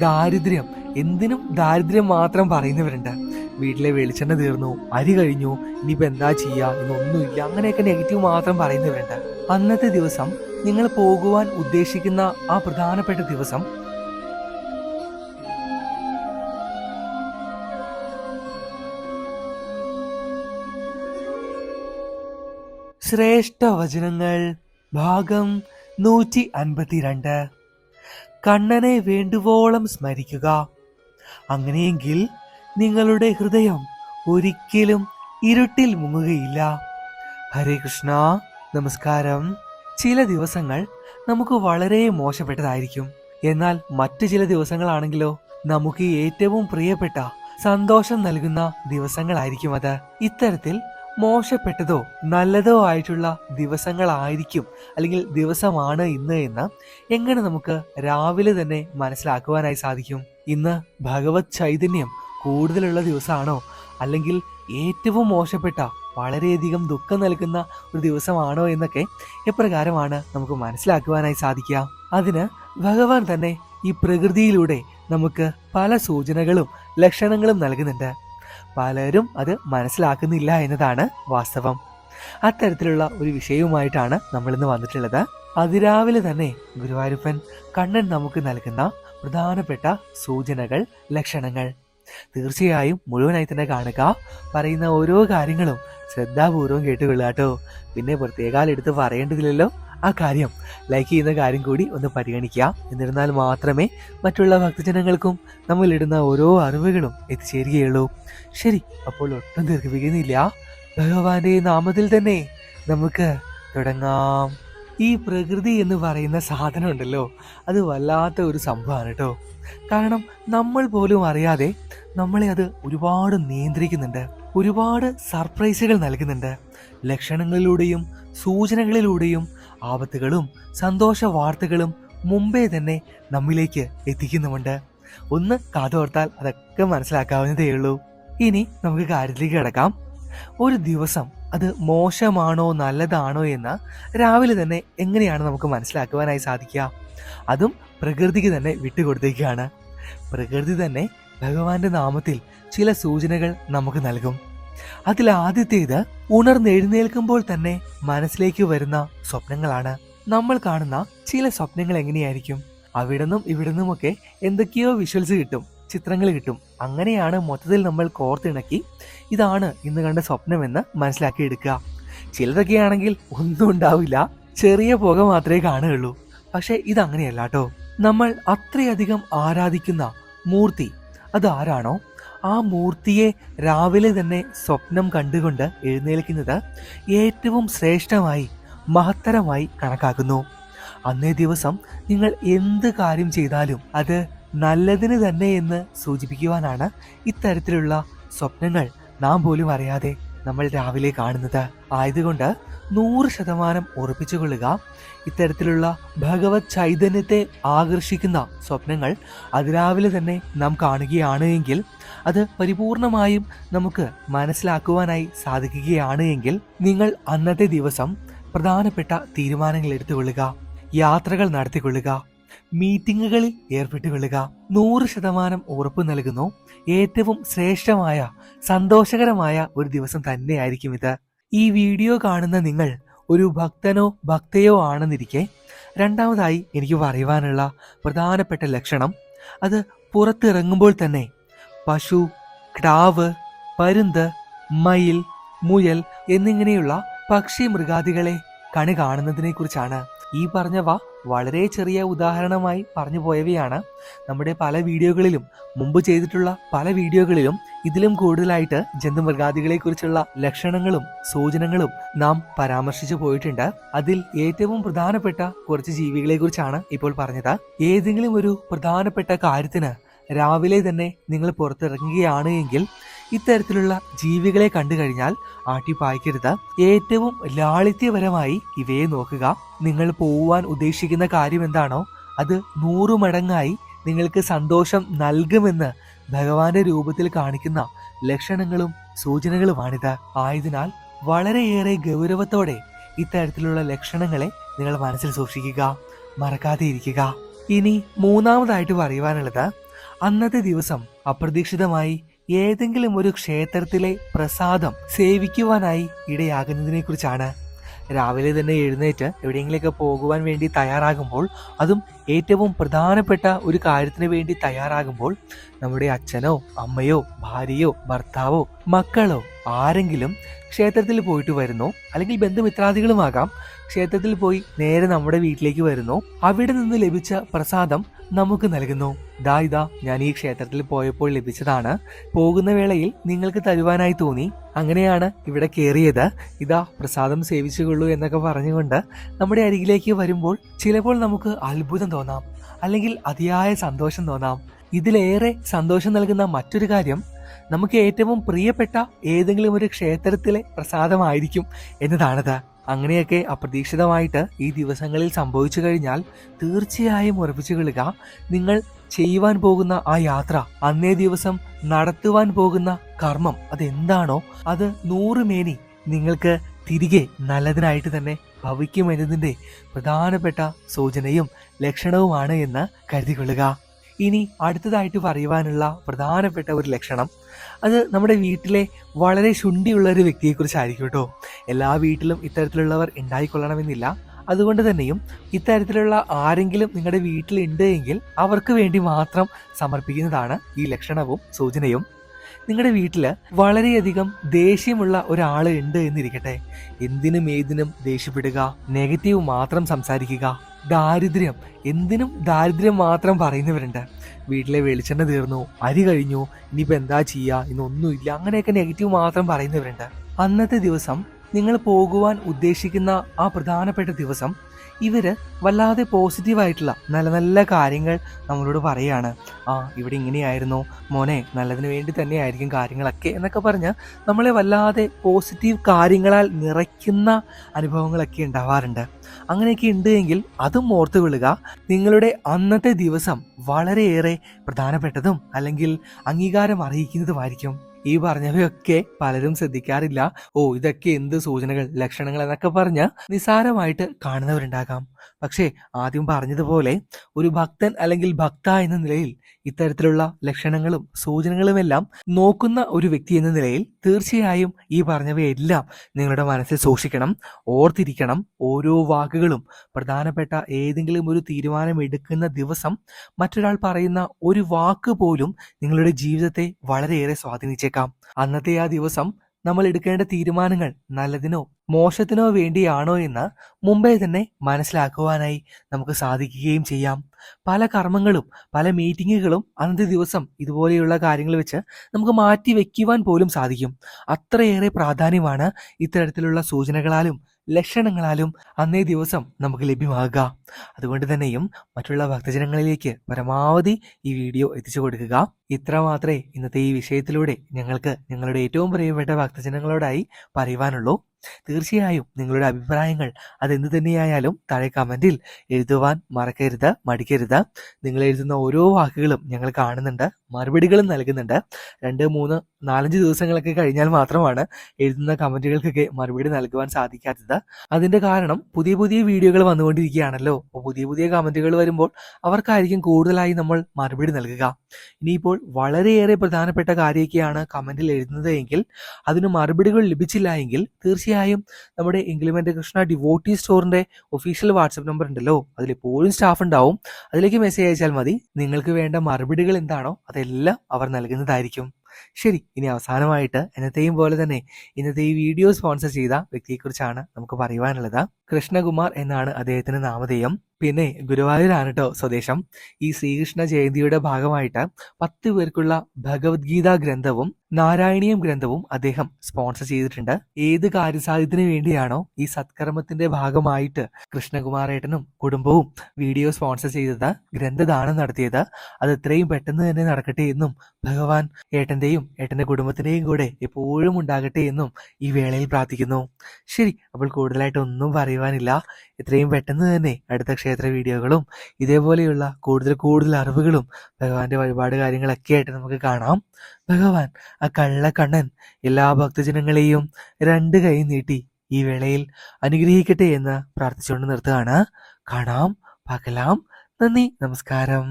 ദാരിദ്ര്യം. എന്തിനും ദാരിദ്ര്യം മാത്രം പറയുന്നവരുണ്ട്. വീട്ടിലെ വെളിച്ചെണ്ണ തീർന്നു അരി കഴിഞ്ഞു ഇനിയിപ്പോൾ എന്താ ചെയ്യുക എന്നൊന്നുമില്ല. അങ്ങനെയൊക്കെ നെഗറ്റീവ് മാത്രം പറയുന്നവരുണ്ട്. അന്നത്തെ ദിവസം നിങ്ങൾ പോകുവാൻ ഉദ്ദേശിക്കുന്ന ആ പ്രധാനപ്പെട്ട ദിവസം ശ്രേഷ്ഠ വചനങ്ങൾ ഭാഗം നൂറ്റി അൻപത്തിരണ്ട് കണ്ണനെ വേണ്ടുവോളം സ്മരിക്കുക. അങ്ങനെയെങ്കിൽ നിങ്ങളുടെ ഹൃദയം ഒരിക്കലും ഇരുട്ടിൽ മുങ്ങുകയില്ല. ഹരേ കൃഷ്ണ നമസ്കാരം. ചില ദിവസങ്ങൾ നമുക്ക് വളരെ മോശപ്പെട്ടതായിരിക്കും. എന്നാൽ മറ്റു ചില ദിവസങ്ങളാണെങ്കിലോ നമുക്ക് ഏറ്റവും പ്രിയപ്പെട്ട സന്തോഷം നൽകുന്ന ദിവസങ്ങളായിരിക്കും അത്. ഇത്തരത്തിൽ മോശപ്പെട്ടതോ നല്ലതോ ആയിട്ടുള്ള ദിവസങ്ങളായിരിക്കും അല്ലെങ്കിൽ ദിവസമാണ് ഇന്ന് എന്ന് എങ്ങനെ നമുക്ക് രാവിലെ തന്നെ മനസ്സിലാക്കുവാനായി സാധിക്കും? ഇന്ന് ഭഗവത് ചൈതന്യം കൂടുതലുള്ള ദിവസമാണോ? അല്ലെങ്കിൽ ഏറ്റവും മോശപ്പെട്ട വളരെയധികം ദുഃഖം നൽകുന്ന ഒരു ദിവസമാണോ എന്നൊക്കെ എപ്രകാരമാണ് നമുക്ക് മനസ്സിലാക്കുവാനായി സാധിക്കുക? അതിന് ഭഗവാൻ തന്നെ ഈ പ്രകൃതിയിലൂടെ നമുക്ക് പല സൂചനകളും ലക്ഷണങ്ങളും നൽകുന്നുണ്ട്. പലരും അത് മനസ്സിലാക്കുന്നില്ല എന്നതാണ് വാസ്തവം. അത്തരത്തിലുള്ള ഒരു വിഷയവുമായിട്ടാണ് നമ്മൾ ഇന്ന് വന്നിട്ടുള്ളത്. അതിരാവിലെ തന്നെ ഗുരുവായൂരപ്പൻ കണ്ണൻ നമുക്ക് നൽകുന്ന പ്രധാനപ്പെട്ട സൂചനകൾ ലക്ഷണങ്ങൾ. തീർച്ചയായും മുഴുവനായി തന്നെ കാണുക. പറയുന്ന ഓരോ കാര്യങ്ങളും ശ്രദ്ധാപൂർവം കേട്ടുകൊള്ളുക കേട്ടോ. പിന്നെ പ്രത്യേകാൽ എടുത്ത് പറയേണ്ടതില്ലല്ലോ. ആ കാര്യം ലൈക്ക് ചെയ്യുന്ന കാര്യം കൂടി ഒന്ന് പരിഗണിക്കുക. എന്നിരുന്നാൽ മാത്രമേ മറ്റുള്ള ഭക്തജനങ്ങൾക്കും നമ്മൾ ഇടുന്ന ഓരോ അറിവുകളും എത്തിച്ചേരുകയുള്ളൂ. ശരി അപ്പോൾ ഒട്ടും ദീർഘിപ്പിക്കുന്നില്ല. ഭഗവാന്റെ നാമത്തിൽ തന്നെ നമുക്ക് തുടങ്ങാം. ഈ പ്രകൃതി എന്ന് പറയുന്ന സാധനം ഉണ്ടല്ലോ അത് വല്ലാത്ത ഒരു സംഭവമാണ് കേട്ടോ. കാരണം നമ്മൾ പോലും അറിയാതെ നമ്മളെ അത് ഒരുപാട് നിയന്ത്രിക്കുന്നുണ്ട്. ഒരുപാട് സർപ്രൈസുകൾ നൽകുന്നുണ്ട്. ലക്ഷണങ്ങളിലൂടെയും സൂചനകളിലൂടെയും ആപത്തുകളും സന്തോഷ വാർത്തകളും മുമ്പേ തന്നെ നമ്മിലേക്ക് എത്തിക്കുന്നുമുണ്ട്. ഒന്ന് കാതോർത്താൽ അതൊക്കെ മനസ്സിലാക്കാവുന്നതേ ഉള്ളൂ. ഇനി നമുക്ക് കാര്യത്തിലേക്ക് കിടക്കാം. ഒരു ദിവസം അത് മോശമാണോ നല്ലതാണോ എന്ന് രാവിലെ തന്നെ എങ്ങനെയാണ് നമുക്ക് മനസ്സിലാക്കുവാനായി സാധിക്കുക? അതും പ്രകൃതിക്ക് തന്നെ വിട്ടുകൊടുത്തേക്കാണ്. പ്രകൃതി തന്നെ ഭഗവാന്റെ നാമത്തിൽ ചില സൂചനകൾ നമുക്ക് നൽകും. അതിൽ ആദ്യത്തേത് ഉണർന്നെഴുന്നേൽക്കുമ്പോൾ തന്നെ മനസ്സിലേക്ക് വരുന്ന സ്വപ്നങ്ങളാണ്. നമ്മൾ കാണുന്ന ചില സ്വപ്നങ്ങൾ എങ്ങനെയായിരിക്കും? അവിടുന്നും ഇവിടുന്നുമൊക്കെ എന്തൊക്കെയോ വിഷ്വൽസ് കിട്ടും ചിത്രങ്ങൾ കിട്ടും. അങ്ങനെയാണ് മൊത്തത്തിൽ നമ്മൾ കോർത്തിണക്കി ഇതാണ് ഇന്ന് കണ്ട സ്വപ്നമെന്ന് മനസ്സിലാക്കിയെടുക്കുക ചിലതൊക്കെയാണെങ്കിൽ ഒന്നും ഉണ്ടാവില്ല ചെറിയ പുക മാത്രമേ കാണുകയുള്ളൂ. പക്ഷേ ഇതങ്ങനെയല്ല കേട്ടോ. നമ്മൾ അത്രയധികം ആരാധിക്കുന്ന മൂർത്തി അതാരാണോ ആ മൂർത്തിയെ രാവിലെ തന്നെ സ്വപ്നം കണ്ടുകൊണ്ട് എഴുന്നേൽക്കുന്നത് ഏറ്റവും ശ്രേഷ്ഠമായി മഹത്തരമായി കണക്കാക്കുന്നു. അന്നേ ദിവസം നിങ്ങൾ എന്ത് കാര്യം ചെയ്താലും അത് നല്ലതിന് തന്നെ എന്ന് സൂചിപ്പിക്കുവാനാണ് ഇത്തരത്തിലുള്ള സ്വപ്നങ്ങൾ നാം പോലും അറിയാതെ നമ്മൾ രാവിലെ കാണുന്നത്. ആയതുകൊണ്ട് നൂറ് ശതമാനം ഉറപ്പിച്ചുകൊള്ളുക ഇത്തരത്തിലുള്ള ഭഗവത് ചൈതന്യത്തെ ആകർഷിക്കുന്ന സ്വപ്നങ്ങൾ അതിരാവിലെ തന്നെ നാം കാണുകയാണ് എങ്കിൽ അത് പരിപൂർണമായും നമുക്ക് മനസ്സിലാക്കുവാനായി സാധിക്കുകയാണ് എങ്കിൽ നിങ്ങൾ അന്നത്തെ ദിവസം പ്രധാനപ്പെട്ട തീരുമാനങ്ങൾ എടുത്തുകൊള്ളുക. യാത്രകൾ നടത്തിക്കൊള്ളുക. മീറ്റിങ്ങുകളിൽ ഏർപ്പെട്ടുകൊള്ളുക നൂറ് ശതമാനം ഉറപ്പ് നൽകുന്നു. ഏറ്റവും ശ്രേഷ്ഠമായ സന്തോഷകരമായ ഒരു ദിവസം തന്നെയായിരിക്കും ഇത്. ഈ വീഡിയോ കാണുന്ന നിങ്ങൾ ഒരു ഭക്തനോ ഭക്തയോ ആണെന്നിരിക്കെ രണ്ടാമതായി എനിക്ക് പറയുവാനുള്ള പ്രധാനപ്പെട്ട ലക്ഷണം അത് പുറത്തിറങ്ങുമ്പോൾ തന്നെ പശു ക്ടാവ് പരുന്ത് മയിൽ മുയൽ എന്നിങ്ങനെയുള്ള പക്ഷി മൃഗാദികളെ കണി കാണുന്നതിനെ കുറിച്ചാണ് ഈ പറഞ്ഞവ വളരെ ചെറിയ ഉദാഹരണമായി പറഞ്ഞു പോയവയാണ്. നമ്മുടെ പല വീഡിയോകളിലും മുമ്പ് ചെയ്തിട്ടുള്ള പല വീഡിയോകളിലും ഇതിലും കൂടുതലായിട്ട് ജന്തുമൃഗാദികളെ കുറിച്ചുള്ള ലക്ഷണങ്ങളും സൂചനകളും നാം പരാമർശിച്ചു പോയിട്ടുണ്ട്. അതിൽ ഏറ്റവും പ്രധാനപ്പെട്ട കുറച്ച് ജീവികളെക്കുറിച്ചാണ് ഇപ്പോൾ പറഞ്ഞത്. ഏതെങ്കിലും ഒരു പ്രധാനപ്പെട്ട കാര്യത്തിന് രാവിലെ തന്നെ നിങ്ങൾ പുറത്തിറങ്ങുകയാണ് എങ്കിൽ ഇത്തരത്തിലുള്ള ജീവികളെ കണ്ടു കഴിഞ്ഞാൽ ആട്ടിപ്പായ്ക്കരുത് ഏറ്റവും ലാളിത്യപരമായി ഇവയെ നോക്കുക. നിങ്ങൾ പോവാൻ ഉദ്ദേശിക്കുന്ന കാര്യം എന്താണോ അത് നൂറു മടങ്ങായി നിങ്ങൾക്ക് സന്തോഷം നൽകുമെന്ന് ഭഗവാന്റെ രൂപത്തിൽ കാണിക്കുന്ന ലക്ഷണങ്ങളും സൂചനകളുമാണിത്. ആയതിനാൽ വളരെയേറെ ഗൗരവത്തോടെ ഇത്തരത്തിലുള്ള ലക്ഷണങ്ങളെ നിങ്ങൾ മനസ്സിൽ സൂക്ഷിക്കുക. മറക്കാതെ ഇരിക്കുക. ഇനി മൂന്നാമതായിട്ട് പറയുവാനുള്ളത് അന്നത്തെ ദിവസം അപ്രതീക്ഷിതമായി ഏതെങ്കിലും ഒരു ക്ഷേത്രത്തിലെ പ്രസാദം സേവിക്കുവാനായി ഇടയാകുന്നതിനെ കുറിച്ചാണ് രാവിലെ തന്നെ എഴുന്നേറ്റ് എവിടെയെങ്കിലുമൊക്കെ പോകുവാൻ വേണ്ടി തയ്യാറാകുമ്പോൾ അതും ഏറ്റവും പ്രധാനപ്പെട്ട ഒരു കാര്യത്തിന് വേണ്ടി തയ്യാറാകുമ്പോൾ നമ്മുടെ അച്ഛനോ അമ്മയോ ഭാര്യയോ ഭർത്താവോ മക്കളോ ആരെങ്കിലും ക്ഷേത്രത്തിൽ പോയിട്ട് വരുന്നു അല്ലെങ്കിൽ ബന്ധുമിത്രാദികളുമാകാം ക്ഷേത്രത്തിൽ പോയി നേരെ നമ്മുടെ വീട്ടിലേക്ക് വരുന്നു അവിടെ നിന്ന് ലഭിച്ച പ്രസാദം നമുക്ക് നൽകുന്നു. ദാ ഞാൻ ഈ ക്ഷേത്രത്തിൽ പോയപ്പോൾ ലഭിച്ചതാണ്. പോകുന്ന വേളയിൽ നിങ്ങൾക്ക് തരുവാനായി തോന്നി. അങ്ങനെയാണ് ഇവിടെ കയറിയത്. ഇതാ പ്രസാദം സേവിച്ചുകൊള്ളൂ എന്നൊക്കെ പറഞ്ഞുകൊണ്ട് നമ്മുടെ അരികിലേക്ക് വരുമ്പോൾ ചിലപ്പോൾ നമുക്ക് അത്ഭുതം തോന്നാം. അല്ലെങ്കിൽ അതിയായ സന്തോഷം തോന്നാം. ഇതിലേറെ സന്തോഷം നൽകുന്ന മറ്റൊരു കാര്യം നമുക്ക് ഏറ്റവും പ്രിയപ്പെട്ട ഏതെങ്കിലും ഒരു ക്ഷേത്രത്തിലെ പ്രസാദമായിരിക്കും എന്നതാണത്. അങ്ങനെയൊക്കെ അപ്രതീക്ഷിതമായിട്ട് ഈ ദിവസങ്ങളിൽ സംഭവിച്ചു കഴിഞ്ഞാൽ തീർച്ചയായും ഉറപ്പിച്ചു കൊള്ളുക നിങ്ങൾ ചെയ്യുവാൻ പോകുന്ന ആ യാത്ര അന്നേ ദിവസം നടത്തുവാൻ പോകുന്ന കർമ്മം അതെന്താണോ അത് നൂറുമേനി നിങ്ങൾക്ക് തിരികെ നല്ലതിനായിട്ട് തന്നെ ഭവിക്കുമെന്നതിന്റെ പ്രധാനപ്പെട്ട സൂചനയും ലക്ഷണവുമാണ് എന്ന് കരുതിക്കൊള്ളുക. ഇനി അടുത്തതായിട്ട് പറയുവാനുള്ള പ്രധാനപ്പെട്ട ഒരു ലക്ഷണം. അത് നമ്മുടെ വീട്ടിലെ വളരെ ശുണ്ടിയുള്ള ഒരു വ്യക്തിയെക്കുറിച്ചായിരിക്കും കേട്ടോ. എല്ലാ വീട്ടിലും ഇത്തരത്തിലുള്ളവർ ഉണ്ടായിക്കൊള്ളണമെന്നില്ല. അതുകൊണ്ട് തന്നെയും ഇത്തരത്തിലുള്ള ആരെങ്കിലും നിങ്ങളുടെ വീട്ടിലുണ്ട് എങ്കിൽ അവർക്ക് വേണ്ടി മാത്രം സമർപ്പിക്കുന്നതാണ് ഈ ലക്ഷണവും സൂചനയും. നിങ്ങളുടെ വീട്ടിൽ വളരെയധികം ദേഷ്യമുള്ള ഒരാൾ ഉണ്ട് എന്നിരിക്കട്ടെ. എന്തിനും ഏതിനും ദേഷ്യപ്പെടുക നെഗറ്റീവ് മാത്രം സംസാരിക്കുക ദാരിദ്ര്യം. എന്തിനും ദാരിദ്ര്യം മാത്രം പറയുന്നവരുണ്ട്. വീട്ടിലെ വെളിച്ചെണ്ണ തീർന്നു അരി കഴിഞ്ഞു ഇനിയിപ്പോൾ എന്താ ചെയ്യുക ഇന്നൊന്നുമില്ല അങ്ങനെയൊക്കെ നെഗറ്റീവ് മാത്രം പറയുന്നവരുണ്ട്. അന്നത്തെ ദിവസം നിങ്ങൾ പോകുവാൻ ഉദ്ദേശിക്കുന്ന ആ പ്രധാനപ്പെട്ട ദിവസം ഇവർ വല്ലാതെ പോസിറ്റീവായിട്ടുള്ള നല്ല നല്ല കാര്യങ്ങൾ നമ്മളോട് പറയുകയാണ് ആ ഇവിടെ ഇങ്ങനെയായിരുന്നു. മോനെ നല്ലതിന് വേണ്ടി തന്നെയായിരിക്കും കാര്യങ്ങളൊക്കെ എന്നൊക്കെ പറഞ്ഞ് നമ്മളെ വല്ലാതെ പോസിറ്റീവ് കാര്യങ്ങളാൽ നിറയ്ക്കുന്ന അനുഭവങ്ങളൊക്കെ ഉണ്ടാവാറുണ്ട്. അങ്ങനെയൊക്കെ ഉണ്ട് എങ്കിൽ അതും ഓർത്തു വിളുക. നിങ്ങളുടെ അന്നത്തെ ദിവസം വളരെയേറെ പ്രധാനപ്പെട്ടതും അല്ലെങ്കിൽ അംഗീകാരം അറിയിക്കുന്നതുമായിരിക്കും. ഈ പറഞ്ഞവയൊക്കെ പലരും ശ്രദ്ധിക്കാറില്ല. ഓ ഇതൊക്കെ എന്ത് സൂചനകൾ ലക്ഷണങ്ങൾ എന്നൊക്കെ പറഞ്ഞ് നിസാരമായിട്ട് കാണുന്നവരുണ്ടാകാം. പക്ഷേ ആദ്യം പറഞ്ഞതുപോലെ ഒരു ഭക്തൻ അല്ലെങ്കിൽ ഭക്ത എന്ന നിലയിൽ ഇത്തരത്തിലുള്ള ലക്ഷണങ്ങളും സൂചനകളുമെല്ലാം നോക്കുന്ന ഒരു വ്യക്തി എന്ന നിലയിൽ തീർച്ചയായും ഈ പറഞ്ഞവയെല്ലാം നിങ്ങളുടെ മനസ്സിൽ സൂക്ഷിക്കണം ഓർത്തിരിക്കണം. ഓരോ വാക്കുകളും പ്രധാനപ്പെട്ട ഏതെങ്കിലും ഒരു തീരുമാനം എടുക്കുന്ന ദിവസം മറ്റൊരാൾ പറയുന്ന ഒരു വാക്ക് പോലും നിങ്ങളുടെ ജീവിതത്തെ വളരെയേറെ സ്വാധീനിച്ചേക്കാം. അന്നത്തെ ആ ദിവസം നമ്മൾ എടുക്കേണ്ട തീരുമാനങ്ങൾ നല്ലതിനോ മോശത്തിനോ വേണ്ടിയാണോ എന്ന് മുമ്പേ തന്നെ മനസ്സിലാക്കുവാനായി നമുക്ക് സാധിക്കുകയും ചെയ്യാം. പല കർമ്മങ്ങളും പല മീറ്റിങ്ങുകളും അന്നത്തെ ദിവസം ഇതുപോലെയുള്ള കാര്യങ്ങൾ വെച്ച് നമുക്ക് മാറ്റി വയ്ക്കുവാൻ പോലും സാധിക്കും. അത്രയേറെ പ്രാധാന്യമാണ് ഇത്തരത്തിലുള്ള സൂചനകളാലും ലക്ഷണങ്ങളാലും അന്നേ ദിവസം നമുക്ക് ലഭ്യമാകുക. അതുകൊണ്ട് തന്നെയും മറ്റുള്ള ഭക്തജനങ്ങളിലേക്ക് പരമാവധി ഈ വീഡിയോ എത്തിച്ചു കൊടുക്കുക. ഇത്ര മാത്രമേ ഇന്നത്തെ ഈ വിഷയത്തിലൂടെ ഞങ്ങൾക്ക് ഞങ്ങളുടെ ഏറ്റവും പ്രിയപ്പെട്ട ഭക്തജനങ്ങളോടായി പറയുവാനുള്ളൂ. തീർച്ചയായും നിങ്ങളുടെ അഭിപ്രായങ്ങൾ അതെന്ത് തന്നെയായാലും താഴെ കമന്റിൽ എഴുതുവാൻ മറക്കരുത് മടിക്കരുത്. നിങ്ങൾ എഴുതുന്ന ഓരോ വാക്കുകളും ഞങ്ങൾ കാണുന്നുണ്ട് മറുപടികളും നൽകുന്നുണ്ട്. രണ്ട് മൂന്ന് നാലഞ്ച് ദിവസങ്ങളൊക്കെ കഴിഞ്ഞാൽ മാത്രമാണ് എഴുതുന്ന കമന്റുകൾക്കൊക്കെ മറുപടി നൽകുവാൻ സാധിക്കാത്തത്. അതിന്റെ കാരണം പുതിയ പുതിയ വീഡിയോകൾ വന്നുകൊണ്ടിരിക്കുകയാണല്ലോ. അപ്പോൾ പുതിയ പുതിയ കമന്റുകൾ വരുമ്പോൾ അവർക്കായിരിക്കും കൂടുതലായി നമ്മൾ മറുപടി നൽകുക. ഇനിയിപ്പോൾ വളരെയേറെ പ്രധാനപ്പെട്ട കാര്യമൊക്കെയാണ് കമന്റിൽ എഴുതുന്നത് എങ്കിൽ അതിന് മറുപടികൾ ലഭിച്ചില്ല എങ്കിൽ തീർച്ചയായും നമ്മുടെ ഇംഗ്ലിമെന്റ് കൃഷ്ണ ഡിവോട്ടി സ്റ്റോറിന്റെ ഒഫീഷ്യൽ വാട്സപ്പ് നമ്പർ ഉണ്ടല്ലോ. അതിൽ എപ്പോഴും സ്റ്റാഫ് ഉണ്ടാവും. അതിലേക്ക് മെസ്സേജ് അയച്ചാൽ മതി. നിങ്ങൾക്ക് വേണ്ട മറുപടികൾ എന്താണോ അതെല്ലാം അവർ നൽകുന്നതായിരിക്കും. ശരി ഇനി അവസാനമായിട്ട് എന്നത്തെയും പോലെ തന്നെ ഇന്നത്തെ ഈ വീഡിയോ സ്പോൺസർ ചെയ്ത വ്യക്തിയെക്കുറിച്ചാണ് നമുക്ക് പറയുവാനുള്ളത്. കൃഷ്ണകുമാർ എന്നാണ് അദ്ദേഹത്തിന്റെ നാമധേയം. പിന്നെ ഗുരുവായൂരാണ് കേട്ടോ സ്വദേശം. ഈ ശ്രീകൃഷ്ണ ജയന്തിയുടെ ഭാഗമായിട്ട് പത്ത് പേർക്കുള്ള ഭഗവത്ഗീത ഗ്രന്ഥവും നാരായണീയം ഗ്രന്ഥവും അദ്ദേഹം സ്പോൺസർ ചെയ്തിട്ടുണ്ട്. ഏത് കാര്യസാധ്യത്തിന് വേണ്ടിയാണോ ഈ സത്കർമ്മത്തിന്റെ ഭാഗമായിട്ട് കൃഷ്ണകുമാരേട്ടനും കുടുംബവും വീഡിയോ സ്പോൺസർ ചെയ്തത് ഗ്രന്ഥദാനം നടത്തിയത്. അത് എത്രയും പെട്ടെന്ന് തന്നെ നടക്കട്ടെ എന്നും ഭഗവാൻ ഏട്ടന്റെയും ഏട്ടന്റെ കുടുംബത്തിന്റെയും കൂടെ എപ്പോഴും ഉണ്ടാകട്ടെ എന്നും ഈ വേളയിൽ പ്രാർത്ഥിക്കുന്നു. ശരി അപ്പോൾ കൂടുതലായിട്ട് ഒന്നും പറയുവാനില്ല. എത്രയും പെട്ടെന്ന് തന്നെ അടുത്ത ക്ഷേത്ര വീഡിയോകളും ഇതേപോലെയുള്ള കൂടുതൽ കൂടുതൽ അറിവുകളും ഭഗവാന്റെ വഴിപാട് കാര്യങ്ങളൊക്കെ ആയിട്ട് നമുക്ക് കാണാം. ഭഗവാൻ ആ കള്ളക്കണ്ണൻ എല്ലാ ഭക്തജനങ്ങളെയും രണ്ട് കൈ നീട്ടി ഈ വേളയിൽ അനുഗ്രഹിക്കട്ടെ എന്ന് പ്രാർത്ഥിച്ചുകൊണ്ട് നിർത്തുകയാണ്. കാണാം പകലാം. നന്ദി നമസ്കാരം.